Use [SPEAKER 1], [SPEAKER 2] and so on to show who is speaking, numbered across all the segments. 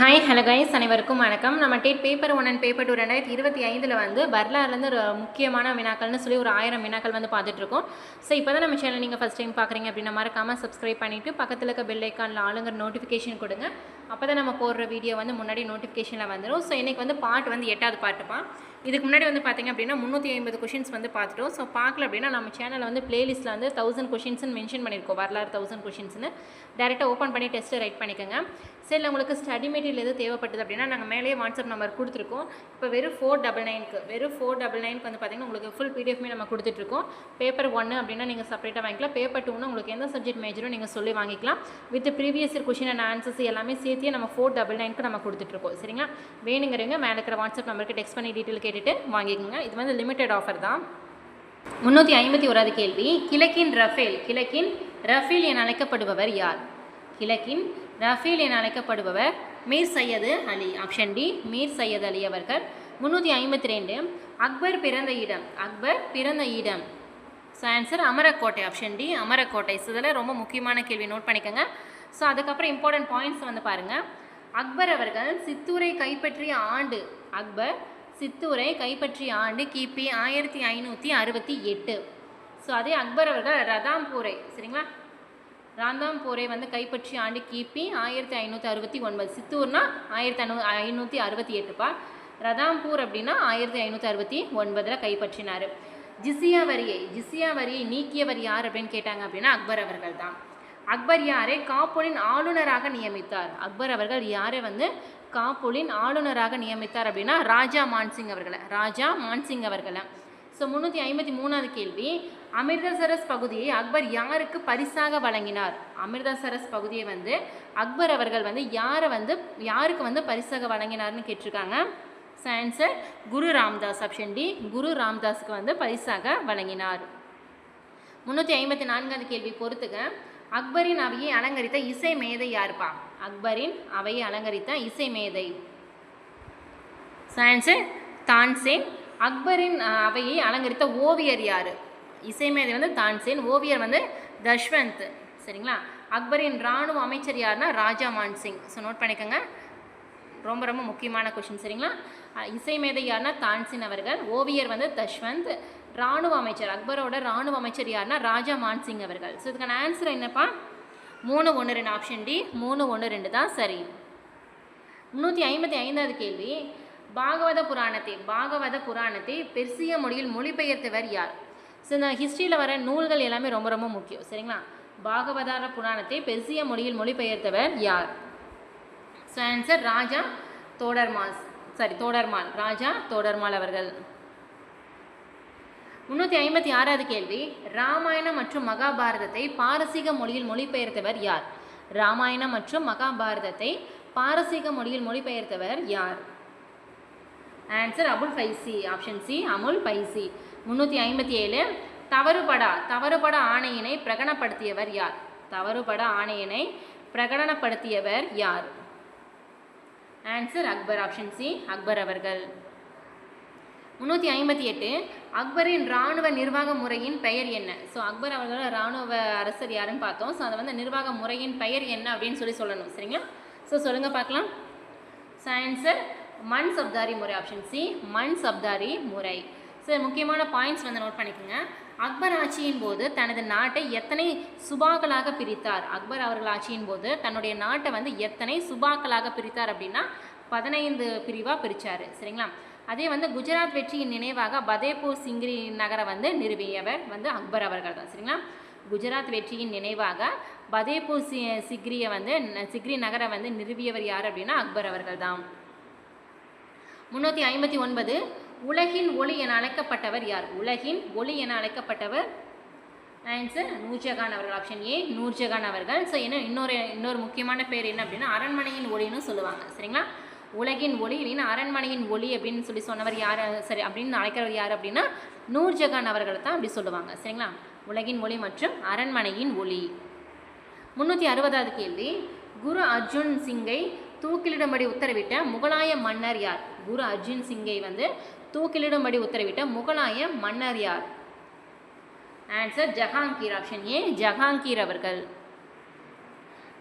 [SPEAKER 1] Hi hello guys அனைவருக்கும் வணக்கம். நம்ம TET paper one and paper two ரெண்டாயிரத்தி இருபத்தி ஐந்தில் வந்து வரலாறுலேருந்து ஒரு முக்கியமான வினாக்கள்னு சொல்லி ஒரு ஆயிரம் வினாக்கள் வந்து பார்த்துட்ருக்கோம். ஸோ இப்போ தான் நம்ம சேனல் நீங்கள் ஃபஸ்ட் டைம் பார்க்குறீங்க அப்படின்னா மறக்காமல் சப்ஸ்கிரைப் பண்ணிவிட்டு பக்கத்தில் இருக்க பெல் ஐக்கானில் ஆளுங்கிற நோட்டிஃபிகேஷன் கொடுங்க. அப்போ தான் நம்ம போடுற வீடியோ வந்து முன்னாடி நோட்டிஃபிகேஷனில் வந்துடும் ஸோ இன்றைக்கி வந்து பாட்டு வந்து எட்டாவது பாட்டுப்பா இதுக்கு முன்னாடி வந்து பார்த்தீங்க அப்படின்னா முந்நூற்றி ஐம்பது கொஷின்ஸ் வந்து பார்த்துட்டோம் ஸோ பார்க்கல அப்படின்னா நம்ம சேனலில் வந்து பிளேலிஸ்ட்டில் வந்து தௌசண்ட் கொஷின்ஸ்னு மென்ஷன் பண்ணியிருக்கோம் வரலாறு தௌசண்ட் கொஷின்ஸ்னு டேரெக்டாக ஓப்பன் பண்ணி டெஸ்ட்டு ரைட் பண்ணிக்கோங்க. சரி உங்களுக்கு ஸ்டடி மெட்டீரியல் எது தேவைப்பட்டது அப்படின்னா நாங்கள் மேலேயே வாட்ஸ்அப் நம்பர் கொடுத்துருக்கோம். இப்போ வெறும் ஃபோர் டபுள் நைனுக்கு வெறும் ஃபோர் டபுள் நைனுக்கு வந்து பார்த்தீங்கன்னா உங்களுக்கு ஃபுல் பிடிஎஃப்மே நம்ம கொடுத்துட்ருக்கோம். பேப்பர் ஒன்று அப்படின்னா நீங்கள் செப்பரேட்டாக வாங்கிக்கலாம். பேப்பர் டூன்னு உங்களுக்கு எந்த சப்ஜெக்ட் மேஜரும் நீங்கள் சொல்லி வாங்கிக்கலாம். With previous year question and answers எல்லாமே சேர்த்து நம்ம ஃபோர் டபுள் நைனுக்கு நம்ம கொடுத்துட்ருக்கோம். சரிங்களா? வேணுங்கிறவங்க மேலே இருக்கிற வாட்ஸ்அப் நம்பருக்கு டெக்ஸ்ட் பண்ணி டீட்டெயில் கேட்டுட்டு வாங்கிக்கோங்க. இது வந்து லிமிடெட் ஆஃபர் தான். முந்நூற்றி ஐம்பத்தி ஓராவது கேள்வி. கிழக்கின் ரஃபேல் கிழக்கின் ரஃபேல் என அழைக்கப்படுபவர் யார்? கிழக்கின் ரஃபேல் என அழைக்கப்படுபவர் மீர் சையது அலி ஆப்ஷன் டி மீர் சையது அலி அவர்கள். முந்நூற்றி ஐம்பத்தி ரெண்டு அக்பர் பிறந்த இடம் அக்பர் பிறந்த இடம். So answer Amarakottai option D Amarakottai. So இதில் ரொம்ப முக்கியமான கேள்வி. நோட் பண்ணிக்கோங்க. ஸோ அதுக்கப்புறம் இம்பார்ட்டன்ட் பாயிண்ட்ஸ் வந்து பாருங்கள் அக்பர் அவர்கள் சித்தூரை கைப்பற்றிய ஆண்டு அக்பர் சித்தூரை கைப்பற்றிய ஆண்டு கிபி ஆயிரத்தி ஐநூற்றி அறுபத்தி எட்டு. ஸோ அதே அக்பர் அவர்கள் ரதாம்பூரை சரிங்களா? ராந்தாம்பூரை வந்து கைப்பற்றிய ஆண்டு கிபி ஆயிரத்தி ஐநூற்றி அறுபத்தி ஒன்பது. சித்தூர்னா ஆயிரத்தி ஐநூ ஐநூற்றி அறுபத்தி எட்டுப்பா? ரதாம்பூர் அப்படின்னா ஆயிரத்தி ஐநூற்றி அறுபத்தி ஒன்பதில் கைப்பற்றினார். ஜிசியா வரியை ஜிசியா வரியை நீக்கியவர் யார் அப்படின்னு கேட்டாங்க அப்படின்னா அக்பர் அவர்கள் தான். அக்பர் யாரை காப்பூலின் ஆளுநராக நியமித்தார்? அக்பர் அவர்கள் யாரை வந்து காப்பூலின் ஆளுநராக நியமித்தார் அப்படின்னா ராஜா மான்சிங் அவர்களை ராஜா மான்சிங் அவர்களை. ஸோ முந்நூற்றி ஐம்பத்தி மூணாவது கேள்வி அமிர்தசரஸ் பகுதியை அக்பர் யாருக்கு பரிசாக வழங்கினார்? அமிர்தசரஸ் பகுதியை வந்து அக்பர் அவர்கள் வந்து யாரை வந்து யாருக்கு வந்து பரிசாக வழங்கினார்னு கேட்டிருக்காங்க? Answer Guru Ramdas option D Guru ராம்தாஸுக்கு வந்து பரிசாக வழங்கினார். முந்நூற்றி ஐம்பத்தி நான்காவது கேள்வி பொறுத்துக்க அக்பரின் அவையை அலங்கரித்த இசை மேதை யாருப்பா? அக்பரின் அவையை அலங்கரித்த இசை மேதை. ஆன்சர் தான்சேன் அக்பரின் அவையை அலங்கரித்த ஓவியர் யார்? இசைமேதை வந்து தான்சேன் ஓவியர் வந்து தஷ்வந்த். சரிங்களா? அக்பரின் இராணுவ அமைச்சர் யாருன்னா ராஜா மான்சிங். ஸோ நோட் பண்ணிக்கோங்க. ரொம்ப ரொம்ப முக்கியமான கொஷின் சரிங்களா? இசை இசைமேதை யாருன்னா தான்சின் அவர்கள். ஓவியர் வந்து தஷ்வந்த். இராணுவ அமைச்சர் அக்பரோட இராணுவ அமைச்சர் யாருன்னா ராஜா மான்சிங் அவர்கள். ஸோ இதுக்கான ஆன்சர் என்னப்பா? மூணு ஒன்று ரெண்டு ஆப்ஷன் டி மூணு ஒன்று ரெண்டு தான் சரி. முந்நூற்றி ஐம்பத்தி ஐந்தாவது கேள்வி. பாகவத புராணத்தை பாகவத புராணத்தை பெர்சிய மொழியில் மொழிபெயர்த்தவர் யார்? ஸோ இந்த ஹிஸ்ட்ரியில் வர நூல்கள் எல்லாமே ரொம்ப ரொம்ப முக்கியம். சரிங்களா? பாகவதார புராணத்தை பெர்சிய மொழியில் மொழிபெயர்த்தவர் யார்? So answer Raja Todarmal. Sorry Todarmal. Raja Todarmal அவர்கள். முன்னூற்றி ஐம்பத்தி ஆறாவது கேள்வி ராமாயணம் மற்றும் மகாபாரதத்தை பாரசீக மொழியில் மொழிபெயர்த்தவர் யார்? ராமாயணம் மற்றும் மகாபாரதத்தை பாரசீக மொழியில் மொழிபெயர்த்தவர் யார்? Answer Abul Faizi option C Amul Faizi முந்நூற்றி ஐம்பத்தி ஏழு தவறுபடா தவறுபட ஆணையினை பிரகடனப்படுத்தியவர் யார்? தவறுபட ஆணையினை பிரகடனப்படுத்தியவர் யார்? Answer Akbar option C Akbar அவர்கள். முந்நூற்றி ஐம்பத்தி எட்டு அக்பரின் இராணுவ நிர்வாக முறையின் பெயர் என்ன? ஸோ அக்பர் அவர்களோட இராணுவ அரசர் யாருன்னு பார்த்தோம். ஸோ அதை வந்து நிர்வாக முறையின் பெயர் என்ன அப்படின்னு சொல்லி சொல்லணும். சரிங்களா? ஸோ சொல்லுங்கள் பார்க்கலாம். ஸோ ஆன்சர் மண் சப்தாரி முறை ஆப்ஷன் சி மண் சப்தாரி முறை. ஸோ முக்கியமான பாயிண்ட்ஸ் வந்து நோட் பண்ணிக்கோங்க. அக்பர் ஆட்சியின் போது தனது நாட்டை எத்தனை சுபாக்களாக பிரித்தார்? அக்பர் அவர்கள் ஆட்சியின் போது தன்னுடைய நாட்டை வந்து எத்தனை சுபாக்களாக பிரித்தார் அப்படின்னா பதினைந்து பிரிவாக பிரித்தார் சரிங்களா? அதே வந்து குஜராத் வெற்றியின் நினைவாக பதேபூர் சிங்கிரி நகரை வந்து நிறுவியவர் வந்து அக்பர் அவர்கள் தான் சரிங்களா? குஜராத் வெற்றியின் நினைவாக பதேபூர் சி சிக்ரியை வந்து ந- சிக்ரி நகரை வந்து நிறுவியவர் யார் அப்படின்னா அக்பர் அவர்கள் தான் முந்நூற்றி ஐம்பத்தி ஒன்பது உலகின் ஒளி என அழைக்கப்பட்டவர் யார்? உலகின் ஒளி என அழைக்கப்பட்டவர் ஆன்சர் நூர்ஜஹான் அவர்கள் ஆப்ஷன் ஏ நூர்ஜஹான் அவர்கள். ஸோ என்ன இன்னொரு இன்னொரு முக்கியமான பேர் என்ன அப்படின்னா அரண்மனையின் ஒளின்னு சொல்லுவாங்க சரிங்களா? உலகின் ஒளி இல்லைன்னா அரண்மனையின் ஒளி அப்படின்னு சொல்லி சொன்னவர் யார்? சரி அப்படின்னு அழைக்கிறவர் யார் அப்படின்னா நூர்ஜஹான் அவர்களை தான் அப்படி சொல்லுவாங்க. சரிங்களா? உலகின் ஒளி மற்றும் அரண்மனையின் ஒளி. முந்நூற்றி அறுபதாவது கேள்வி. குரு அர்ஜுன் சிங்கை தூக்கிலிடும்படி உத்தரவிட்ட முகலாய மன்னர் யார்? குரு அர்ஜுன் சிங்கை வந்து தூக்கிலிடும்படி உத்தரவிட்ட முகலாய மன்னர் யார்? Answer Jahangir option A Jahangir அவர்கள்.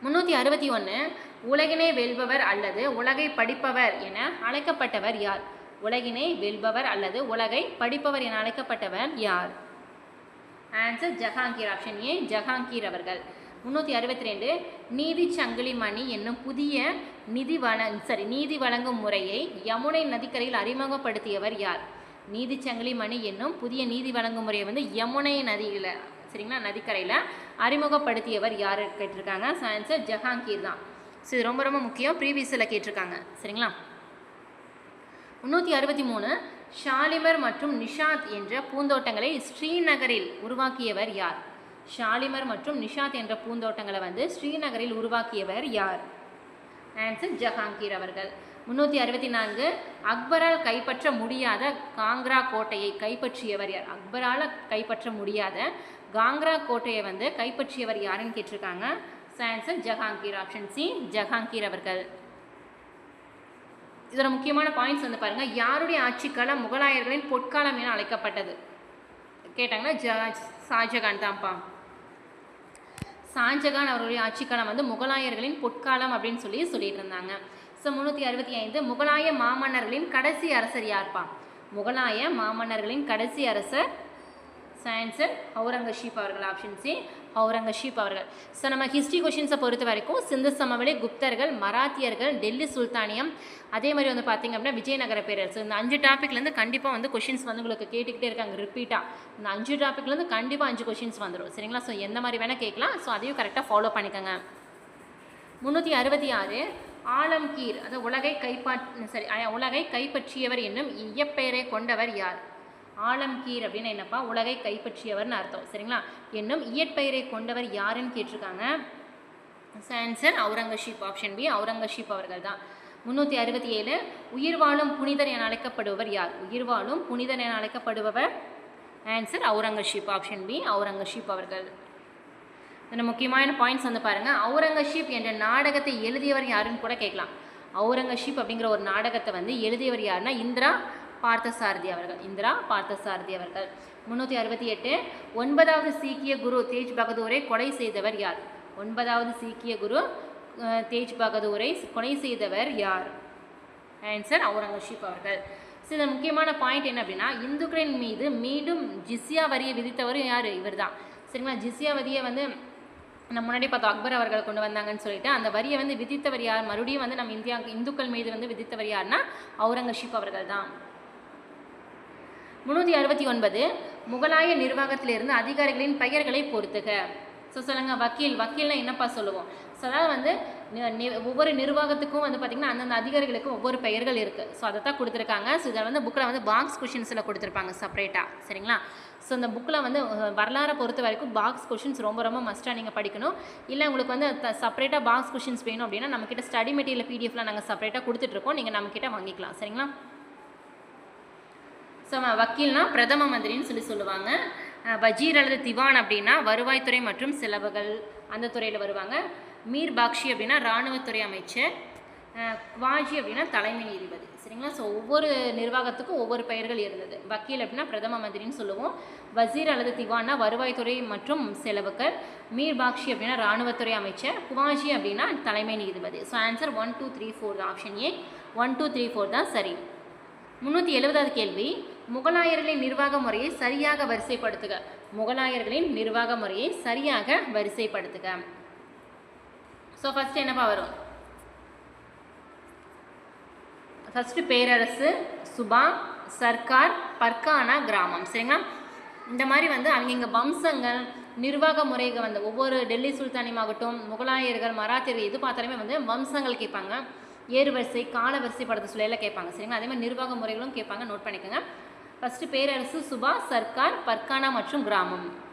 [SPEAKER 1] முந்நூற்றி அறுபத்தி ஒன்று உலகினை வெல்பவர் அல்லது உலகை படிப்பவர் என அழைக்கப்பட்டவர் யார்? உலகினை வெல்பவர் அல்லது உலகை படிப்பவர் என அழைக்கப்பட்டவர் யார்? Answer Jahangir option A Jahangir அவர்கள். முந்நூற்றி அறுபத்தி ரெண்டு நீதி சங்கிலி மணி என்னும் புதிய நிதி வழ சரி நீதி வழங்கும் முறையை யமுனை நதிக்கரையில் அறிமுகப்படுத்தியவர் யார்? நீதி சங்கிலி மணி என்னும் புதிய நீதி வழங்கும் முறையை வந்து யமுனை நதியில் சரிங்களா நதிக்கரையில் அறிமுகப்படுத்தியவர் யார் கேட்டிருக்காங்க. ஸோ ஆன்சர் ஜஹாங்கீர் தான். ஸோ இது ரொம்ப ரொம்ப முக்கியம். ப்ரீவியஸில் கேட்டிருக்காங்க. சரிங்களா? முந்நூற்றி அறுபத்தி மூணு ஷாலிமர் மற்றும் நிஷாத் என்ற பூந்தோட்டங்களை ஸ்ரீநகரில் உருவாக்கியவர் யார்? ஷாலிமர் மற்றும் நிஷாத் என்ற பூந்தோட்டங்களை வந்து ஸ்ரீநகரில் உருவாக்கியவர் யார்? ஆன்சர் ஜஹாங்கீர் அவர்கள். முந்நூற்றி அறுபத்தி நான்கு அக்பரால் கைப்பற்ற முடியாத காங்க்ரா கோட்டையை கைப்பற்றியவர் யார்? அக்பரால் கைப்பற்ற முடியாத காங்க்ரா கோட்டையை வந்து கைப்பற்றியவர் யாருன்னு கேட்டிருக்காங்க? Answer Jahangir option C Jahangir அவர்கள். இதோட முக்கியமான பாயிண்ட்ஸ் வந்து பாருங்க. யாருடைய ஆட்சிக்காலம் முகலாயர்களின் பொற்காலம் என அழைக்கப்பட்டது? கேட்டாங்கன்னா ஜ ஷாஜகான் தான்ப்பா. ஷாஜகான் அவருடைய ஆட்சிக்காலம் வந்து முகலாயர்களின் பொற்காலம் அப்படின்னு சொல்லி சொல்லிட்டு இருந்தாங்க. ஸோ முந்நூற்றி அறுபத்தி ஐந்து முகலாய மாமன்னர்களின் கடைசி அரசர் யார்ப்பா? முகலாய மாமன்னர்களின் கடைசி அரசர் ஆன்சர் அவுரங்கசீப் அவர்கள் ஆப்ஷன் சி ஔரங்கசீப் அவர்கள். ஸோ நம்ம ஹிஸ்ட்ரி கொஷின்ஸை பொறுத்த வரைக்கும் சிந்து சமவெளி குப்தர்கள் மராத்தியர்கள் டெல்லி சுல்தானியம் அதே மாதிரி வந்து பார்த்திங்க அப்படின்னா விஜயநகர பேரரசு. இந்த அஞ்சு டாப்பிக்லேருந்து கண்டிப்பாக வந்து கொஷின்ஸ் வந்து உங்களுக்கு கேட்டுக்கிட்டே இருக்காங்க ரிப்பீட்டாக இந்த அஞ்சு டாப்பிக்லேருந்து கண்டிப்பாக அஞ்சு கொஷின்ஸ் வந்துடும் சரிங்களா? ஸோ எந்த மாதிரி வேணால் கேட்கலாம். ஸோ அதையும் கரெக்டாக ஃபாலோ பண்ணிக்கோங்க. முந்நூற்றி அறுபத்தி ஆறு ஆலம்கீர் அதாவது உலகை கைப்பாட் சரி உலகை கைப்பற்றியவர் என்னும் இயற்பெயரை கொண்டவர் யார்? ஆலம்கீர் அப்படின்னு என்னப்பா? உலகை கைப்பற்றியவர்னு அர்த்தம். சரிங்களா? என்னும் இயற்பெயரை கொண்டவர் யாருன்னு கேட்டிருக்காங்க? Answer Aurangzeb option B Aurangzeb அவர்கள் தான். முந்நூற்றி அறுபத்தி ஏழு உயிர் வாழும் புனிதர் என அழைக்கப்படுபவர் யார்? உயிர் வாழும் புனிதர் என அழைக்கப்படுபவர் answer Aurangzeb. Option B Aurangzeb அவர்கள். இதில் முக்கியமான பாயிண்ட்ஸ் வந்து பாருங்கள் அவுரங்கசீப் என்ற நாடகத்தை எழுதியவர் யாருன்னு கூட கேட்கலாம். அவுரங்கசீப் அப்படிங்கிற ஒரு நாடகத்தை வந்து எழுதியவர் யாருன்னா இந்திரா பார்த்தசாரதி அவர்கள் இந்திரா பார்த்தசாரதி அவர்கள். முந்நூற்றி அறுபத்தி எட்டு ஒன்பதாவது சீக்கிய குரு தேஜ் பகதூரை கொலை செய்தவர் யார்? ஒன்பதாவது சீக்கிய குரு தேஜ் பகதூரை கொலை செய்தவர் யார்? ஆன்சர் அவுரங்கசீப் அவர்கள். சில முக்கியமான பாயிண்ட் என்ன அப்படின்னா இந்துக்களின் மீது மீண்டும் ஜிஸ்யா வரியை விதித்தவர் யார்? இவர் தான் சரிங்களா? ஜிஸ்யா வரியை வந்து நம்ம முன்னாடி பார்த்தோம். அக்பர் அவர்கள் கொண்டு வந்தாங்கன்னு சொல்லிட்டு அந்த வரியை வந்து விதித்தவர் யார்? மறுபடியும் வந்து நம்ம இந்தியா இந்துக்கள் மீது வந்து விதித்தவர் யார்னா அவுரங்கசீப் அவர்கள் தான் முந்நூற்றி அறுபத்தி ஒன்பது முகலாய நிர்வாகத்திலிருந்து அதிகாரிகளின் பெயர்களை பொறுத்துக. ஸோ சொல்லுங்க வக்கீல். வக்கீல்னா என்னப்பா சொல்லுவோம்? ஸோ அதாவது வந்து ஒவ்வொரு நிர்வாகத்துக்கும் வந்து பார்த்திங்கன்னா அந்தந்த அதிகாரிகளுக்கும் ஒவ்வொரு பெயர்கள் இருக்குது ஸோ அதை தான் கொடுத்துருக்காங்க. ஸோ இதில் வந்து புக்கில் வந்து பாக்ஸ் கொஷின்ஸில் கொடுத்துருப்பாங்க செப்பரேட்டாக சரிங்களா? ஸோ இந்த புக்கில் வந்து வரலாறை பொறுத்த வரைக்கும் பாக்ஸ் கொஷின்ஸ் ரொம்ப ரொம்ப மஸ்ட்டாக நீங்கள் படிக்கணும். இல்லை உங்களுக்கு வந்து செப்பரேட்டாக பாக்ஸ் கொஷின்ஸ் வேணும் அப்படின்னா நம்மக்கிட்ட ஸ்டடி மெட்டீரியல் பிடிஎஃப்லாம் நாங்கள் செப்பரேட்டாக கொடுத்துட்ருக்கோம் நீங்கள் நம்மக்கிட்ட வாங்கிக்கலாம். சரிங்களா? ஸோ வக்கீல்னா பிரதம மந்திரின்னு சொல்லி சொல்லுவாங்க. வஜீர் அல்லது திவான் அப்படின்னா வருவாய்த்துறை மற்றும் செலவுகள் அந்த துறையில் வருவாங்க. மீர் பாக்ஷி அப்படின்னா இராணுவத்துறை அமைச்சர். குவாஜி அப்படின்னா தலைமை நீதிபதி. சரிங்களா? ஸோ ஒவ்வொரு நிர்வாகத்துக்கும் ஒவ்வொரு பெயர்கள் இருந்தது. வக்கீல் அப்படின்னா பிரதம மந்திரின்னு சொல்லுவோம். வசீர் அல்லது திவான்னா வருவாய்த்துறை மற்றும் செலவுகள். மீர் பாக்ஷி அப்படின்னா இராணுவத்துறை அமைச்சர். குவாஜி அப்படின்னா தலைமை நீதிபதி. So answer one two three four தான். Option A one two three four தான். சரி. முந்நூற்றி எழுபதாவது கேள்வி. முகலாயர்களின் நிர்வாக முறையை சரியாக வரிசைப்படுத்துக. முகலாயர்களின் நிர்வாக முறையை சரியாக வரிசைப்படுத்துக. ஸோ ஃபஸ்ட்டு என்னப்பா வரும்? ஃபஸ்ட்டு பேரரசு சுபா சர்க்கார் பர்கானா கிராமம். சரிங்களா? இந்த மாதிரி வந்து அவங்க இங்கே வம்சங்கள் நிர்வாக முறைகள் வந்து ஒவ்வொரு டெல்லி சுல்தானியமாகட்டும் முகலாயர்கள் மராத்தியர்கள் எது பார்த்தாலுமே வந்து வம்சங்கள் கேட்பாங்க. ஏறுவரிசை கால வரிசைப்படுத்த சொல்லையெல்லாம் கேட்பாங்க. சரிங்களா? அதே மாதிரி நிர்வாக முறைகளும் கேட்பாங்க. நோட் பண்ணிக்கோங்க. ஃபஸ்ட்டு பேரரசு சுபா சர்க்கார் பர்கானா மற்றும் கிராமம்.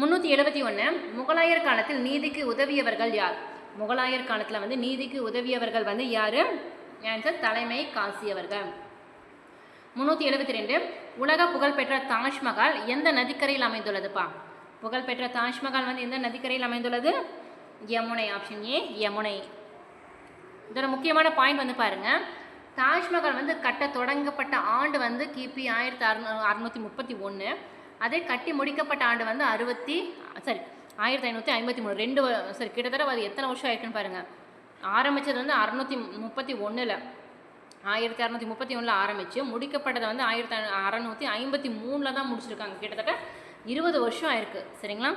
[SPEAKER 1] முந்நூற்றி எழுபத்தி ஒன்று முகலாயர் காலத்தில் நீதிக்கு உதவியவர்கள் யார்? முகலாயர் காலத்தில் வந்து நீதிக்கு உதவியவர்கள் வந்து யார்? ஆன்சர் தலைமை காசியவர்கள். முந்நூற்றி எழுபத்தி ரெண்டு. உலக புகழ்பெற்ற தாஜ்மஹால் எந்த நதிக்கரையில் அமைந்துள்ளதுப்பா? புகழ்பெற்ற தாஜ்மஹால் வந்து எந்த நதிக்கரையில் அமைந்துள்ளது? Yamuna option A Yamuna. இதோட முக்கியமான பாயிண்ட் வந்து பாருங்கள் தாஜ்மஹால் வந்து கட்ட தொடங்கப்பட்ட ஆண்டு வந்து கிபி ஆயிரத்தி அறுநூ அறுநூற்றி முப்பத்தி ஒன்று அதே கட்டி முடிக்கப்பட்ட ஆண்டு வந்து அறுபத்தி சாரி ஆயிரத்தி ஐநூற்றி ஐம்பத்தி மூணு. ரெண்டு சரி கிட்டத்தட்ட அது எத்தனை வருஷம் ஆயிருக்குன்னு பாருங்கள் ஆரம்பித்தது வந்து அறநூற்றி முப்பத்தி ஒன்றில் ஆயிரத்தி அறநூற்றி முப்பத்தி ஒன்றில் ஆரம்பித்து முடிக்கப்பட்டதை வந்து ஆயிரத்தி அறநூற்றி ஐம்பத்தி மூணில் தான் முடிச்சிருக்காங்க. கிட்டத்தட்ட இருபது வருஷம் ஆயிருக்கு. சரிங்களா?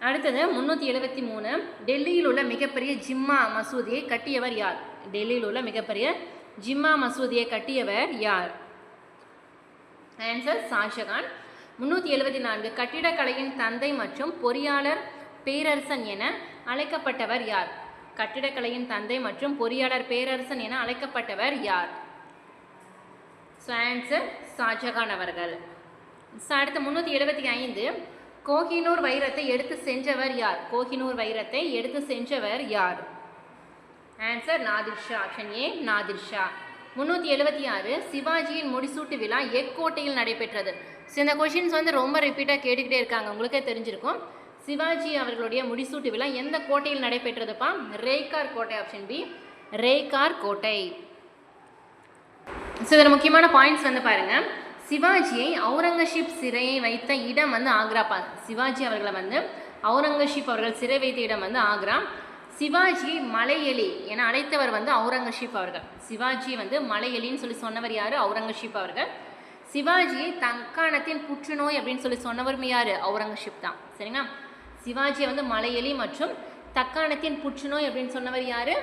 [SPEAKER 1] அடுத்தது முந்நூற்றி எழுபத்தி மூணு. டெல்லியில் உள்ள மிகப்பெரிய ஜிம்மா மசூதியை கட்டியவர் யார்? டெல்லியில் உள்ள மிகப்பெரிய ஜிம்மா மசூதியை கட்டியவர் யார்? ஆன்சர் ஷாஜகான் முந்நூற்றி எழுபத்தி நான்கு. கட்டிடக்கலையின் தந்தை மற்றும் பொறியாளர் பேரரசன் என அழைக்கப்பட்டவர் யார்? கட்டிடக்கலையின் தந்தை மற்றும் பொறியாளர் பேரரசன் என அழைக்கப்பட்டவர் யார்? ஸோ ஆன்சர் ஷாஜகான் அவர்கள். அடுத்து முந்நூற்றி எழுபத்தி ஐந்து. கோஹினூர் வைரத்தை எடுத்து சென்றவர் யார்? கோஹினூர் வைரத்தை எடுத்து சென்றவர் யார்? Answer Nadir Shah option A Nadir Shah முந்நூற்றி எழுபத்தி ஆறு சிவாஜியின் முடிசூட்டு விழா எக்கோட்டையில் நடைபெற்றது. ஸோ இந்த கொஷின்ஸ் வந்து ரொம்ப ரிப்பீட்டாக கேட்டுக்கிட்டே இருக்காங்க. உங்களுக்கே தெரிஞ்சிருக்கும். சிவாஜி அவர்களுடைய முடிசூட்டு விழா எந்த கோட்டையில் நடைபெற்றதுப்பா? ரேகார் கோட்டை ஆப்ஷன் பி ரேகார் கோட்டை. ஸோ இதில் முக்கியமான பாயிண்ட்ஸ் வந்து பாருங்கள் சிவாஜியை அவுரங்கசீப் சிறையை வைத்த இடம் வந்து ஆக்ரா. பா சிவாஜி அவர்களை வந்து அவுரங்கசீப் அவர்கள் சிறை வைத்த இடம் வந்து ஆக்ரா. சிவாஜி மலையெலி என அழைத்தவர் வந்து அவுரங்கசீப் அவர்கள். சிவாஜி வந்து மலையெலின்னு சொல்லி சொன்னவர் யார்? அவுரங்கசீப் அவர்கள். சிவாஜியை தக்காணத்தின் புற்றுநோய் அப்படின்னு சொல்லி சொன்னவரும் யார்? அவுரங்கசீப் தான். சரிங்களா? சிவாஜியை வந்து மலையெலி மற்றும் தக்காணத்தின் புற்றுநோய் அப்படின்னு சொன்னவர் யார்?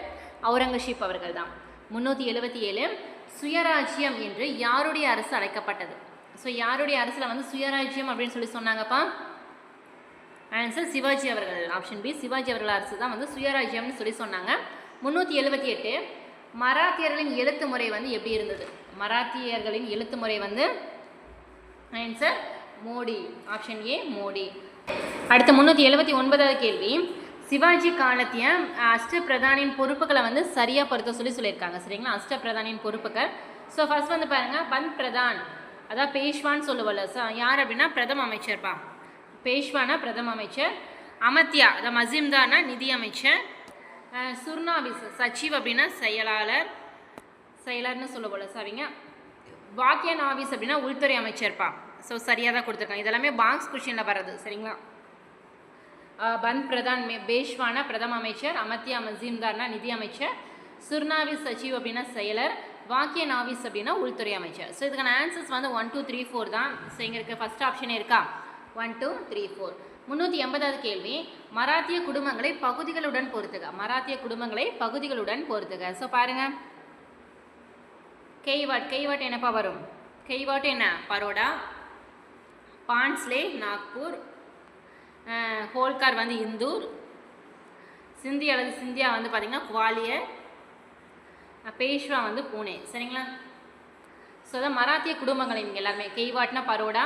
[SPEAKER 1] அவுரங்கசீப் அவர்கள் தான். முந்நூற்றி எழுபத்தி ஏழு சுயராஜ்யம் என்று யாருடைய அரசு அழைக்கப்பட்டது? ஸோ யாருடைய அரசில் வந்து சுயராஜ்யம் அப்படின்னு சொல்லி சொன்னாங்கப்பா? ஆன்சர் சிவாஜி அவர்கள். ஆப்ஷன் பி சிவாஜி அவர்கள் அரசு தான் வந்து சுயராஜ்யம்னு சொல்லி சொன்னாங்க. முந்நூற்றி எழுபத்தி எட்டு மராத்தியர்களின் எழுத்து முறை வந்து எப்படி இருந்தது? மராத்தியர்களின் எழுத்து முறை வந்து answer Modi. Option A Modi. அடுத்து முந்நூற்றி எழுபத்தி ஒன்பதாவது கேள்வி. சிவாஜி காலத்திய அஷ்ட பிரதானின் பொறுப்புகளை வந்து சரியாக பொறுத்த சொல்லி சொல்லியிருக்காங்க. சரிங்களா? அஷ்ட பிரதானின் பொறுப்புகள். ஸோ ஃபர்ஸ்ட் வந்து பாருங்கள் பந்த் பிரதான். அதான் பேஷ்வான்னு சொல்லுவல ஸோ யார் அப்படின்னா பிரதம அமைச்சர்ப்பா பேஷ்வானா பிரதம அமைச்சர். அமத்யா அதான் மசிம்தானா நிதி அமைச்சர். சுர்ணாபிஸ் சச்சிவ் அப்படின்னா செயலாளர். செயலர்னு சொல்ல போல சரிங்க வாக்கியன் ஆஃபீஸ் அப்படின்னா உள்துறை அமைச்சர்ப்பா ஸோ சரியாக தான் கொடுத்துருக்காங்க. இதெல்லாமே பாக்ஸ் கொஷினில் வர்றது. சரிங்களா? பந்த் பிரதான் மே பேஷ்வானா பிரதம அமைச்சர் அமத்யா மசீம்தார்னா நிதி அமைச்சர் சுர்னாவிஸ் சச்சிவ் அப்படின்னா செயலர் வாக்கிய நாவிஸ் அப்படின்னா உள்துறை அமைச்சர். ஸோ இதுக்கான ஆன்சர்ஸ் வந்து ஒன் டூ த்ரீ ஃபோர் தான். ஸோ இங்கே இருக்க ஃபஸ்ட் ஆப்ஷனே இருக்கா? ஒன் டூ த்ரீ ஃபோர் முந்நூற்றி எண்பதாவது கேள்வி. மராத்திய குடும்பங்களை பகுதிகளுடன் பொறுத்துக. மராத்திய குடும்பங்களை பகுதிகளுடன் பொறுத்துக. ஸோ பாருங்கள் கெய்வாட் கெய்வாட் என்னப்பா வரும்? கெய்வாட் என்ன? பரோடா. பான்ஸ்லே நாக்பூர் ஹோல்கார் வந்து இந்தூர். சிந்தி அல்லது சிந்தியா வந்து பார்த்திங்கன்னா குவாலியர். பேஷ்வா வந்து பூனே. சரிங்களா? ஸோ அதான் மராத்திய குடும்பங்கள் இவங்க எல்லாருமே. கெய்வாட்னா பரோடா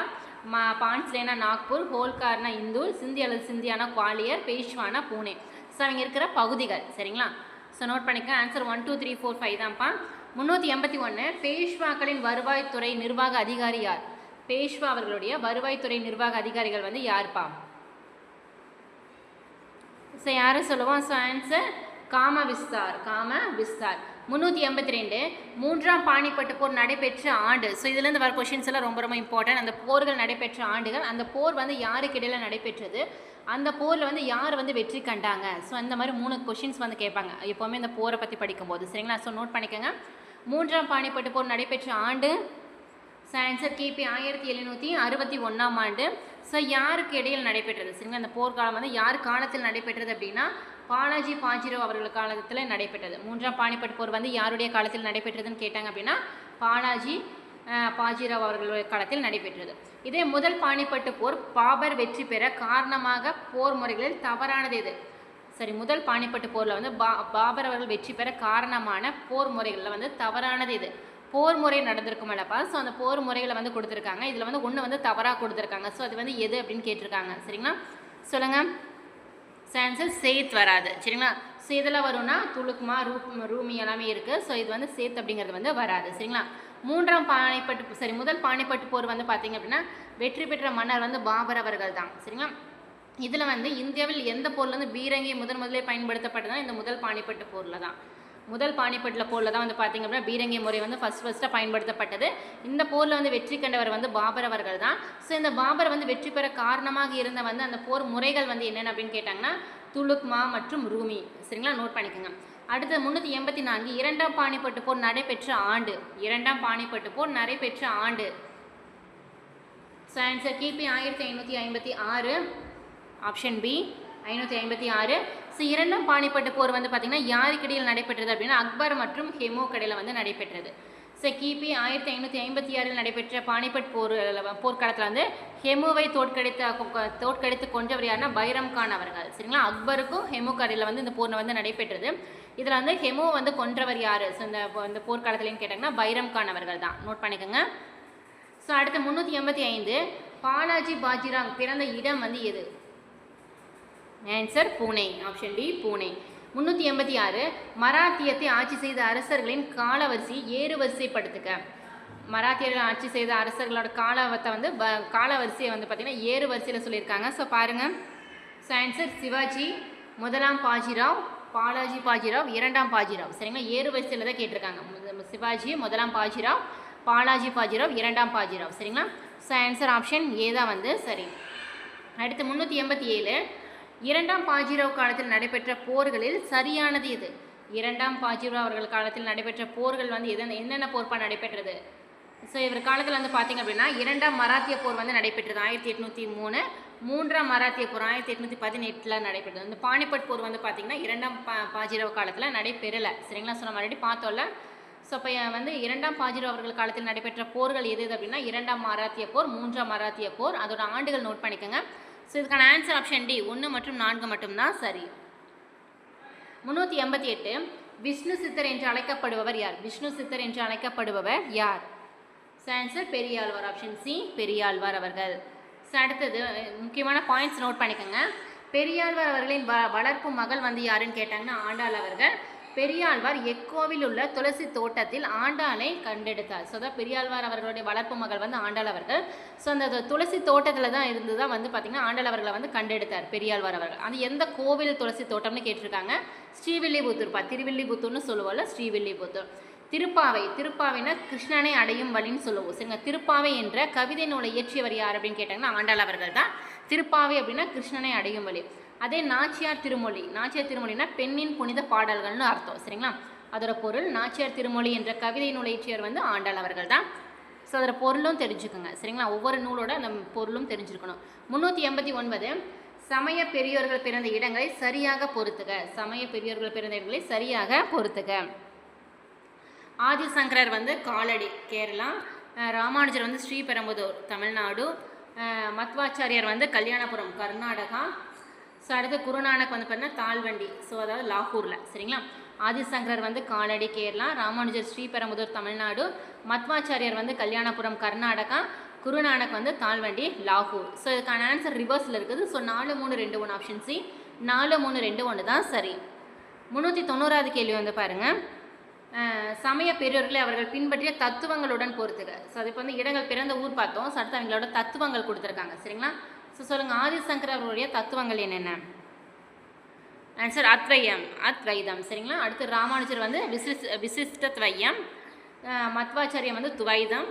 [SPEAKER 1] மா பான்ஸ்லேனா நாக்பூர் ஹோல்கார்னா இந்தூர் சிந்தி அல்லது சிந்தியானா குவாலியர் பேஷ்வானா பூனே. ஸோ அவங்க இருக்கிற பகுதிகள். சரிங்களா? ஸோ நோட் பண்ணிக்க. Answer one two three four five தான்ப்பா. முந்நூற்றி எண்பத்தி ஒன்று பேஷ்வாக்களின் வருவாய்த்துறை நிர்வாக அதிகாரி யார்? பேஷ்வா அவர்களுடைய வருவாய்த்துறை நிர்வாக அதிகாரிகள் வந்து யார்ப்பா? ஸோ யாரை சொல்லுவோம் ஸோ ஆன்சர் காம விஸ்தார். காம விஸ்தார். முந்நூற்றி எண்பத்தி ரெண்டு மூன்றாம் பாணிப்பட்டு போர் நடைபெற்ற ஆண்டு. ஸோ இதுலேருந்து வர கொஷின்ஸ் எல்லாம் ரொம்ப ரொம்ப இம்பார்ட்டன்ட் அந்த போர்கள் நடைபெற்ற ஆண்டுகள். அந்த போர் வந்து யாருக்கு இடையில் நடைபெற்றது? அந்த போரில் வந்து யார் வந்து வெற்றி கண்டாங்க? ஸோ அந்த மாதிரி மூணு கொஷின்ஸ் வந்து கேட்பாங்க. எப்போவுமே இந்த போரை பற்றி படிக்கும்போது. சரிங்களா? ஸோ நோட் பண்ணிக்கோங்க. மூன்றாம் பாணிப்பட்டு போர் நடைபெற்ற ஆண்டு. ஸோ ஆன்சர் கிபி ஆயிரத்தி எழுநூற்றி அறுபத்தி ஒன்றாம் ஆண்டு. ஸோ யாருக்கு இடையில் நடைபெற்றது? சரிங்களா? அந்த போர்க்காலம் வந்து யார் காலத்தில் நடைபெற்றது அப்படின்னா பாலாஜி பாஞ்சிரோ அவர்கள் காலத்தில் நடைபெற்றது. மூன்றாம் பாணிபட் போர் வந்து யாருடைய காலத்தில் நடைபெற்றதுன்னு கேட்டாங்க அப்படின்னா பாலாஜி பாஜிராவ் அவர்களுடைய காலத்தில் நடைபெற்றது. இதே முதல் பாணிப்பட்டு போர் பாபர் வெற்றி பெற காரணமாக போர் முறைகளில் தவறானது இது சரி முதல் பாணிப்பட்டு போரில் வந்து பா பாபர் அவர்கள் வெற்றி பெற காரணமான போர் முறைகளில் வந்து தவறானது இது போர் முறை நடந்திருக்கும் அல்லப்பா ஸோ அந்த போர் முறைகளை வந்து கொடுத்துருக்காங்க. இதில் வந்து ஒன்று வந்து தவறாக கொடுத்துருக்காங்க. ஸோ அது வந்து எது அப்படின்னு கேட்டிருக்காங்க. சரிங்களா? சொல்லுங்கள் ஆன்சர் சேத் வராது. சரிங்களா? ஸோ இதில் வரும்னா துளுக்குமா ரூப் ரூமி எல்லாமே இருக்குது ஸோ இது வந்து சேத் அப்படிங்கிறது வந்து வராது. சரிங்களா? மூன்றாம் பானைப்பட்டு சரி முதல் பானைப்பட்டு போர் வந்து பார்த்தீங்க அப்படின்னா வெற்றி பெற்ற மன்னர் வந்து பாபர் அவர்கள் தான். சரிங்களா? இதில் வந்து இந்தியாவில் எந்த போரில் வந்து பீரங்கி முதன் முதலே பயன்படுத்தப்பட்டதுனா இந்த முதல் பானிப்பட்டு போரில் தான். முதல் பாணிப்பட்டில் போரில் தான் வந்து பார்த்திங்க அப்படின்னா பீரங்கி முறை வந்து ஃபஸ்ட் ஃபஸ்ட்டாக பயன்படுத்தப்பட்டது. இந்த போரில் வந்து வெற்றி கண்டவர் வந்து பாபர் அவர்கள் தான். ஸோ இந்த பாபர் வந்து வெற்றி பெற காரணமாக இருந்த வந்து அந்த போர் முறைகள் வந்து என்னென்ன அப்படின்னு கேட்டாங்கன்னா துலுக்மா மற்றும் ரூமி. சரிங்களா? நோட் பண்ணிக்கோங்க. அடுத்து முந்நூற்றி எண்பத்தி நான்கு இரண்டாம் பாணிப்பட்டு போர் நடைபெற்ற ஆண்டு. இரண்டாம் பாணிப்பட்டு போர் நடைபெற்ற ஆண்டு. ஸோ ஆன்சர் கிபி ஆயிரத்தி ஐநூற்றி ஐம்பத்தி ஆறு. ஆப்ஷன் பி ஐநூற்றி ஐம்பத்தி ஆறு. ஸோ இரண்டாம் பாணிப்பட்டு போர் வந்து பார்த்திங்கன்னா யாருக்கிடையில் நடைபெற்றது அப்படின்னா அக்பர் மற்றும் ஹெமோ கடையில் வந்து நடைபெற்றது. ஸோ கிபி ஆயிரத்தி ஐநூற்றி ஐம்பத்தி ஆறில் நடைபெற்ற பானிபட் போர் போர்க்களத்தில் வந்து ஹெமுவை தோற்கடித்த தோற்கடித்து கொன்றவர் யாருன்னா பைரம் கான் அவர்கள். சரிங்களா? அக்பருக்கும் ஹெமு கடையில் வந்து இந்த போர் வந்து நடைபெற்றது. இதில் வந்து ஹெமு வந்து கொன்றவர் யார்? ஸோ இந்த இந்த போர்க்காலத்துலன்னு கேட்டாங்கன்னா பைரம் கான் அவர்கள் தான். நோட் பண்ணிக்கோங்க. ஸோ அடுத்து முந்நூற்றி எண்பத்தி ஐந்து. பாலாஜி பாஜிராங் பிறந்த இடம் வந்து எது? Answer Pune option D Pune முந்நூற்றி எண்பத்தி ஆறு மராத்தியத்தை ஆட்சி செய்த அரசர்களின் காலவரிசையை ஏறு வரிசைப்படுத்துக மராத்தியர்கள் ஆட்சி செய்த அரசர்களோட காலவத்தை வந்து ப காலவரிசையை வந்து பார்த்திங்கன்னா ஏறு வரிசையில் சொல்லியிருக்காங்க. ஸோ பாருங்கள் ஸோ ஆன்சர் சிவாஜி முதலாம் பாஜிராவ் பாலாஜி பாஜிராவ் இரண்டாம் பாஜிராவ். சரிங்களா? ஏறு வரிசையில் தான் கேட்டிருக்காங்க. முத- சிவாஜி முதலாம் பாஜிராவ் பாலாஜி பாஜிராவ் இரண்டாம் பாஜிராவ். சரிங்களா? ஸோ ஆன்சர் ஆப்ஷன் ஏ தான் வந்து சரி. அடுத்து முந்நூற்றி எண்பத்தி ஏழு இரண்டாம் பாஜிராவ் காலத்தில் நடைபெற்ற போர்களில் சரியானது இது இரண்டாம் பாஜிராவ் அவர்கள் காலத்தில் நடைபெற்ற போர்கள் வந்து எது என்னென்ன போர்ப்பாக நடைபெற்றது? ஸோ இவர் காலத்தில் வந்து பார்த்திங்க அப்படின்னா இரண்டாம் மராத்திய போர் வந்து நடைபெற்றது. ஆயிரத்தி எட்நூற்றி மூணு மூன்றாம் மராத்திய போர் ஆயிரத்தி எட்நூற்றி பதினெட்டில் நடைபெற்றது. இந்த பானிபட் போர் வந்து பார்த்திங்கன்னா இரண்டாம் பா பாஜிராவ் காலத்தில் நடைபெறலை. சரிங்களா? ஸோ நம்ம ஆல்ரெடி பார்த்தோம்ல. ஸோ இப்போ வந்து இரண்டாம் பாஜிராவ் அவர்கள் காலத்தில் நடைபெற்ற போர்கள் எது எது அப்படின்னா இரண்டாம் மராத்திய போர் மூன்றாம் மராத்திய போர். அதோட ஆண்டுகள் நோட் பண்ணிக்கோங்க. ஸோ இதுக்கான ஆன்சர் ஆப்ஷன் டி ஒன்று மற்றும் நான்கு மட்டும்தான் சரி. முந்நூற்றி எண்பத்தி எட்டு விஷ்ணு சித்தர் என்று அழைக்கப்படுபவர் யார்? விஷ்ணு சித்தர் என்று அழைக்கப்படுபவர் யார்? So answer Periyalvar. Option C Periyalvar அவர்கள். ஸோ அடுத்தது முக்கியமான பாயிண்ட்ஸ் நோட் பண்ணிக்கோங்க. பெரியாழ்வார் அவர்களின் வ வளர்ப்பு மகள் வந்து யாருன்னு கேட்டாங்கன்னா ஆண்டாள் அவர்கள். பெரியாழ்வார் எக்கோவில் உள்ள துளசி தோட்டத்தில் ஆண்டாளை கண்டெடுத்தார். ஸோ தான் பெரியாழ்வார் அவர்களுடைய வளர்ப்பு மகள் வந்து ஆண்டாள் அவர்கள். ஸோ அந்த துளசி தோட்டத்தில் தான் இருந்து தான் வந்து பார்த்திங்கன்னா ஆண்டாள் அவர்களை வந்து கண்டெடுத்தார் பெரியாழ்வார் அவர்கள். அது எந்த கோவில் துளசி தோட்டம்னு கேட்டிருக்காங்க? ஸ்ரீவில்லிபுத்தூர்ப்பா. திருவில்லிபுத்தூர்னு சொல்லுவோம்ல ஸ்ரீவில்லிபுத்தூர். திருப்பாவை திருப்பாவைனா கிருஷ்ணனை அடையும் வழின்னு சொல்லுவோம். சரிங்க திருப்பாவை என்ற கவிதை நூலை இயற்றியவர் யார் அப்படின்னு கேட்டாங்கன்னா ஆண்டாள் அவர்கள் தான். திருப்பாவை அப்படின்னா கிருஷ்ணனை அடையும் வழி. அதே நாச்சியார் திருமொழி. நாச்சியார் திருமொழினா பெண்ணின் புனித பாடல்கள்னு அர்த்தம். சரிங்களா? அதோட பொருள் நாச்சியார் திருமொழி என்ற கவிதை நுழைச்சியர் வந்து ஆண்டாள் அவர்கள் தான் ஸோ அதோட பொருளும் தெரிஞ்சுக்கோங்க. சரிங்களா? ஒவ்வொரு நூலோட அந்த பொருளும் தெரிஞ்சிருக்கணும். முந்நூற்றி எண்பத்தி ஒன்பது சமய பெரியோர்கள் பிறந்த இடங்களை சரியாக பொறுத்துக. சமய பெரியோர்கள் பிறந்த இடங்களை சரியாக பொறுத்துக. ஆதிசங்கரர் வந்து காலடி கேரளா. ராமானுஜர் வந்து ஸ்ரீபெரும்புதூர் தமிழ்நாடு. மத்வாச்சாரியார் வந்து கல்யாணபுரம் கர்நாடகா. ஸோ அடுத்து குருநானக் வந்து பார்த்தீங்கன்னா தால்வண்டி ஸோ அதாவது லாகூரில். சரிங்களா? ஆதிசங்கரர் வந்து காலடி கேரளா ராமானுஜர் ஸ்ரீபெரும்புதூர் தமிழ்நாடு. மத்வாச்சாரியார் வந்து கல்யாணபுரம் கர்நாடகா. குருநானக் வந்து தால்வண்டி லாகூர். ஸோ இதுக்கான ஆன்சர் ரிவர்ஸில் இருக்குது. ஸோ நாலு மூணு ரெண்டு ஒன்று ஆப்ஷன் சி நாலு மூணு ரெண்டு ஒன்று தான் சரி. முந்நூற்றி தொண்ணூறாவது கேள்வி வந்து பாருங்கள் சமய பெரியோர்களை அவர்கள் பின்பற்றிய தத்துவங்களுடன் பொறுத்துக ஸோ அது இப்போ வந்து இடங்கள் பிறந்த ஊர் பார்த்தோம். ஸோ அடுத்து அவங்களோட தத்துவங்கள் கொடுத்துருக்காங்க. சரிங்களா? ஸோ சொல்லுங்கள் ஆதிசங்கர் அவர்களுடைய தத்துவங்கள் என்னென்ன? ஆன்சர் அத்வையம். அத்வைதம். சரிங்களா? அடுத்து ராமானுஜர் வந்து விசிஸ் விசிஷ்டத்வையம். மத்வாச்சாரியம் வந்து துவைதம்.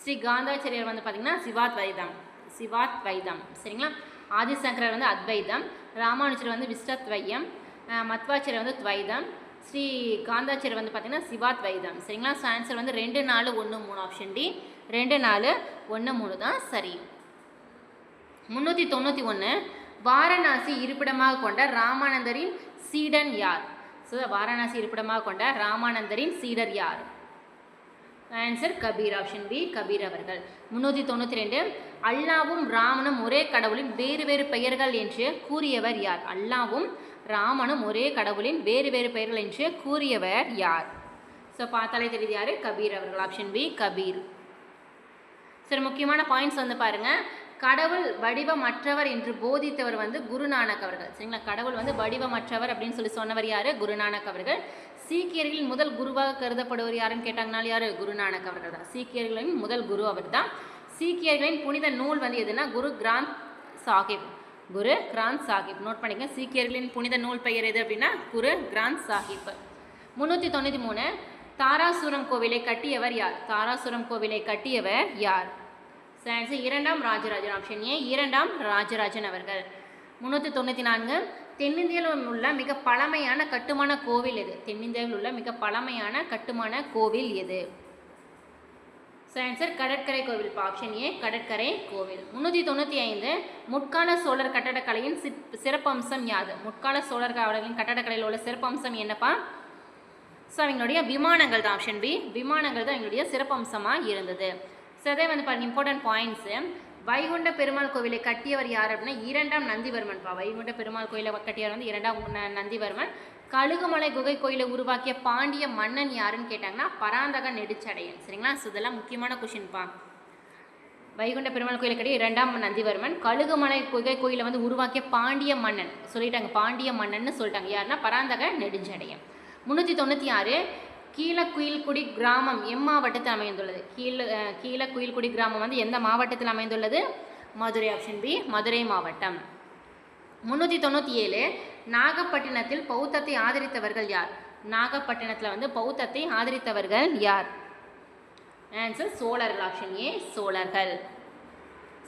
[SPEAKER 1] ஸ்ரீ காந்தாச்சாரியர் வந்து பார்த்திங்கன்னா சிவாத்வைதம். சிவாத்வைதம். சரிங்களா? ஆதிசங்கரர் வந்து அத்வைதம். ராமானுஜர் வந்து விஷ்டத்வையம். மத்வாச்சாரியர் வந்து துவைதம். ஸ்ரீ காந்தாச்சாரியர் வந்து பார்த்திங்கன்னா சிவாத்வைதம். சரிங்களா? ஸோ ஆன்சர் வந்து ரெண்டு நாலு ஒன்று மூணு ஆப்ஷன் டி ரெண்டு நாலு ஒன்று மூணு தான் சரி. முந்நூற்றி தொண்ணூற்றி ஒன்று வாரணாசி இருப்பிடமாக கொண்ட ராமானந்தரின் சீடன் யார்? ஸோ வாரணாசி இருப்பிடமாக கொண்ட ராமானந்தரின் சீடர் யார்? Answer Kabir option B Kabir அவர்கள். முந்நூற்றி தொண்ணூற்றி ரெண்டு. அல்லாவும் ராமனும் ஒரே கடவுளின் வேறு வேறு பெயர்கள் என்று கூறியவர் யார்? அல்லாவும் ராமனும் ஒரே கடவுளின் வேறு வேறு பெயர்கள் என்று கூறியவர் யார்? ஸோ பார்த்தாலே தெரியுது யார்? கபீர் அவர்கள். Option B Kabir. சரி முக்கியமான பாயிண்ட்ஸ் வந்து பாருங்கள் கடவுள் வடிவமற்றவர் என்று போதித்தவர் வந்து குருநானக் அவர்கள். சரிங்களா? கடவுள் வந்து வடிவமற்றவர் அப்படின்னு சொல்லி சொன்னவர் யாரு? குருநானக் அவர்கள். சீக்கியர்களின் முதல் குருவாக கருதப்படுவர் யாருன்னு கேட்டாங்கனால யாரு? குருநானக் அவர்கள் தான். சீக்கியர்களின் முதல் குரு அவர் தான். சீக்கியர்களின் புனித நூல் வந்து எதுனா குரு கிராந்த் சாஹிப். குரு கிராந்த் சாஹிப். நோட் பண்ணிக்கங்க. சீக்கியர்களின் புனித நூல் பெயர் எது அப்படின்னா? குரு கிராந்த் சாஹிப். முந்நூற்றி தொண்ணூற்றி மூணு. தாராசுரம் கோவிலை கட்டியவர் யார்? தாராசுரம் கோவிலை கட்டியவர் யார்? ஆன்சர் இரண்டாம் ராஜராஜன் ஆப்ஷன் ஏ இரண்டாம் ராஜராஜன் அவர்கள்? முந்நூற்றி தொண்ணூற்றி நான்கு. தென்னிந்தியாவில் உள்ள மிக பழமையான கட்டுமான கோவில் எது? தென்னிந்தியாவில் உள்ள மிக பழமையான கட்டுமான கோவில் எது? ஸோ ஆன்சர் கடற்கரை கோவில் இப்போ ஆப்ஷன் ஏ கடற்கரை கோவில். முந்நூற்றி தொண்ணூற்றி ஐந்து. முற்கால சோழர் கட்டடக்கலையின் சிற் சிறப்பம்சம் யாது? முற்கால சோழர் காவலர்களின் கட்டடக்கலையில் உள்ள சிறப்பம்சம் என்னப்பா? ஸோ அவங்களுடைய விமானங்கள் தான் ஆப்ஷன் பி விமானங்கள் தான் எங்களுடைய சிறப்பம்சமாக இருந்தது. ஸோ அதே வந்து பாருங்க இம்பார்ட்டன்ட் பாயிண்ட்ஸு வைகுண்ட பெருமாள் கோவிலை கட்டியவர் யார் அப்படின்னா இரண்டாம் நந்திவர்மன்பா வைகுண்ட பெருமாள் கோயிலை கட்டியவர் வந்து இரண்டாம் நந்திவர்மன். கழுகுமலை குகை கோயிலை உருவாக்கிய பாண்டிய மன்னன் யாருன்னு கேட்டாங்கன்னா பராந்தக நெடுச்சடையன். சரிங்களா? ஸோ இதெல்லாம் முக்கியமான கொஷின்ப்பா வைகுண்ட பெருமாள் கோயிலை கட்டி இரண்டாம் நந்திவர்மன் கழுகுமலை குகை கோயிலை வந்து உருவாக்கிய பாண்டிய மன்னன். சொல்லிட்டாங்க பாண்டிய மன்னன்னு சொல்லிட்டாங்க. யாருன்னா பராந்தக நெடுஞ்சடையன். முந்நூற்றி தொண்ணூற்றி ஆறு கீழக்குயில்குடி கிராமம் எம் மாவட்டத்தில் அமைந்துள்ளது. கீழ கீழக்குயில்குடி கிராமம் வந்து எந்த மாவட்டத்தில் அமைந்துள்ளது? மதுரை ஆப்ஷன் பி மதுரை மாவட்டம். முந்நூற்றி தொண்ணூற்றி ஏழு நாகப்பட்டினத்தில் பௌத்தத்தை ஆதரித்தவர்கள் யார்? நாகப்பட்டினத்தில் வந்து பௌத்தத்தை ஆதரித்தவர்கள் யார்? ஆன்சர் சோழர்கள் ஆப்ஷன் ஏ சோழர்கள்.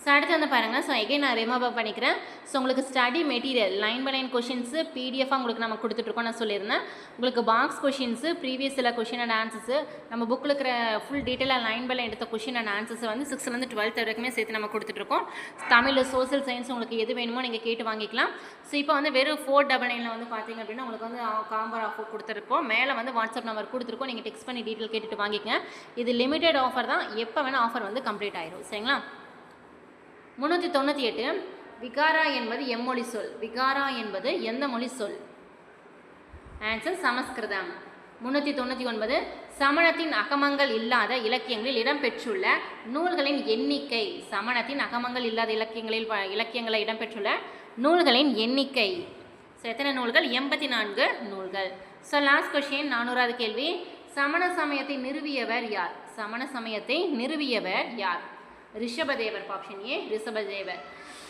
[SPEAKER 1] ஸோ அடுத்து வந்து பாருங்கள் ஸோ எகைன் நான் ரிமூவ் பண்ணிக்கிறேன். ஸோ உங்களுக்கு study material line by line questions பிடிஎஃபாக உங்களுக்கு நம்ம கொடுத்துட்ருக்கோம் நான் சொல்லியிருந்தேன். உங்களுக்கு பாக்ஸ் கொஷின்ஸு ப்ரீவியஸ் சில கொஷின் அண்ட் ஆன்சர்ஸு நம்ம புக்கில் இருக்கிற ஃபுல் டீட்டெயிலாக லைன் பை லைன் எடுத்த கொஷின் அண்ட் ஆன்சர்ஸ் வந்து சிக்ஸ்த்லேருந்து டுவெல்த் வரைக்குமே சேர்த்து நம்ம கொடுத்துட்ருக்கோம். தமிழ் சோசியல் சயின்ஸ் உங்களுக்கு எது வேணுமோ நீங்கள் கேட்டு வாங்கிக்கலாம். ஸோ இப்போ வந்து வெறும் ஃபோர் டபுள் நைனில் வந்து பார்த்தீங்க அப்படின்னா உங்களுக்கு வந்து காம்பர் ஆஃபர் கொடுத்துருக்கோம் மேலே வந்து வாட்ஸ்அப் நம்பர் கொடுத்துருக்கோம் நீங்கள் டெக்ஸ்ட் பண்ணி டீட்டெயில் கேட்டுட்டு வாங்கிக்கங்க. இது லிமிடெட் ஆஃபர் தான். எப்போ வேணால் ஆஃபர் வந்து கம்ப்ளீட் ஆயிடும் சரிங்களா? முந்நூற்றி தொண்ணூற்றி எட்டு. விகாரா என்பது எம்மொழி சொல். விகாரா என்பது எந்த மொழி சொல்? ஆன்சர் சமஸ்கிருதம். முந்நூற்றி தொண்ணூற்றி ஒன்பது. சமணத்தின் அகமங்கள் இல்லாத இலக்கியங்களில் இடம்பெற்றுள்ள நூல்களின் எண்ணிக்கை. சமணத்தின் அகமங்கள் இல்லாத இலக்கியங்களில் ப- இலக்கியங்களில் இடம்பெற்றுள்ள நூல்களின் எண்ணிக்கை. ஸோ எத்தனை நூல்கள்? எண்பத்தி நான்கு நூல்கள். ஸோ லாஸ்ட் கொஷின் நானூறாவது கேள்வி. சமண சமயத்தை நிறுவியவர் யார்? சமண சமயத்தை நிறுவியவர் யார்? ரிஷபதேவர் ஆப்ஷன் ஏ ரிஷபதேவர்.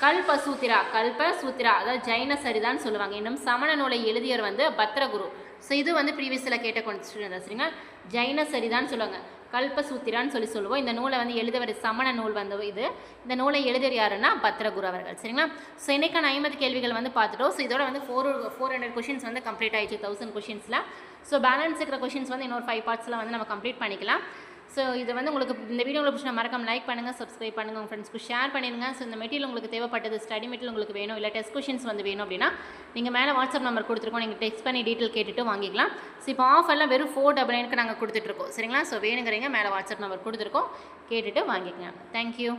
[SPEAKER 1] கல்பசூத்திரா கல்ப சூத்திரா அதாவது ஜைன சரிதான் சொல்லுவாங்க. இன்னும் சமண நூலை எழுதியவர் வந்து பத்ரகுரு. ஸோ இது வந்து ப்ரீவியஸில் கேட்ட கொண்டு சரிங்களா? ஜைன சரிதான் சொல்லுவாங்க. கல்பசூத்திரான்னு சொல்லி சொல்லுவோம். இந்த நூலை வந்து எழுதவர் சமண நூல் வந்து இது. இந்த நூலை எழுதியர் யாருன்னா பத்ரகுரு அவர்கள் சரிங்களா? ஸோ இன்னைக்கான ஐம்பது கேள்விகள் வந்து பார்த்துட்டோம். ஸோ இதோட வந்து ஃபோர் ஃபோர் ஹண்ட்ரட் கொஷின்ஸ் வந்து கம்ப்ளீட் ஆயிடுச்சு தௌசண்ட் கொஷின்ஸில் ஸோ பேலன்ஸ் இருக்கிற கொஷின்ஸ் வந்து இன்னொரு ஃபைவ் பார்ட்ஸில் வந்து நம்ம கம்ப்ளீட் பண்ணிக்கலாம். ஸோ இது வந்து உங்களுக்கு இந்த வீடியோ உங்களுக்கு பிடிச்சா மறக்காம லைக் பண்ணுங்கள் சப்ஸ்கிரைப் பண்ணுங்கள் உங்கள் ஃப்ரெண்ட்ஸ்க்கு ஷேர் பண்ணிடுங்க. ஸோ இந்த மெட்டீரியல் உங்களுக்கு தேவைப்பட்டது ஸ்டடி மெட்டீரியல் உங்களுக்கு வேணும் இல்லை டெஸ்ட் கொஷின்ஸ் வந்து வேணும் அப்படின்னா நீங்கள் மேலே வாட்ஸ்அப் நம்பர் கொடுத்துருக்கோம். நீங்கள் டெக்ஸ்ட் பண்ணி டீட்டெயில் கேட்டுட்டு வாங்கிக்கலாம். ஸோ இப்போ ஆஃபர்லாம் வெறும் ஃபோர் டபுள் நைனுக்கு நாங்கள் கொடுத்துட்ருக்கோம் சரிங்களா? ஸோ வேணுங்கிறீங்க மேலே வாட்ஸ்அப் நம்பர் கொடுத்துருக்கோம். கேட்டுட்டு வாங்கிக்கலாம். தேங்க்யூ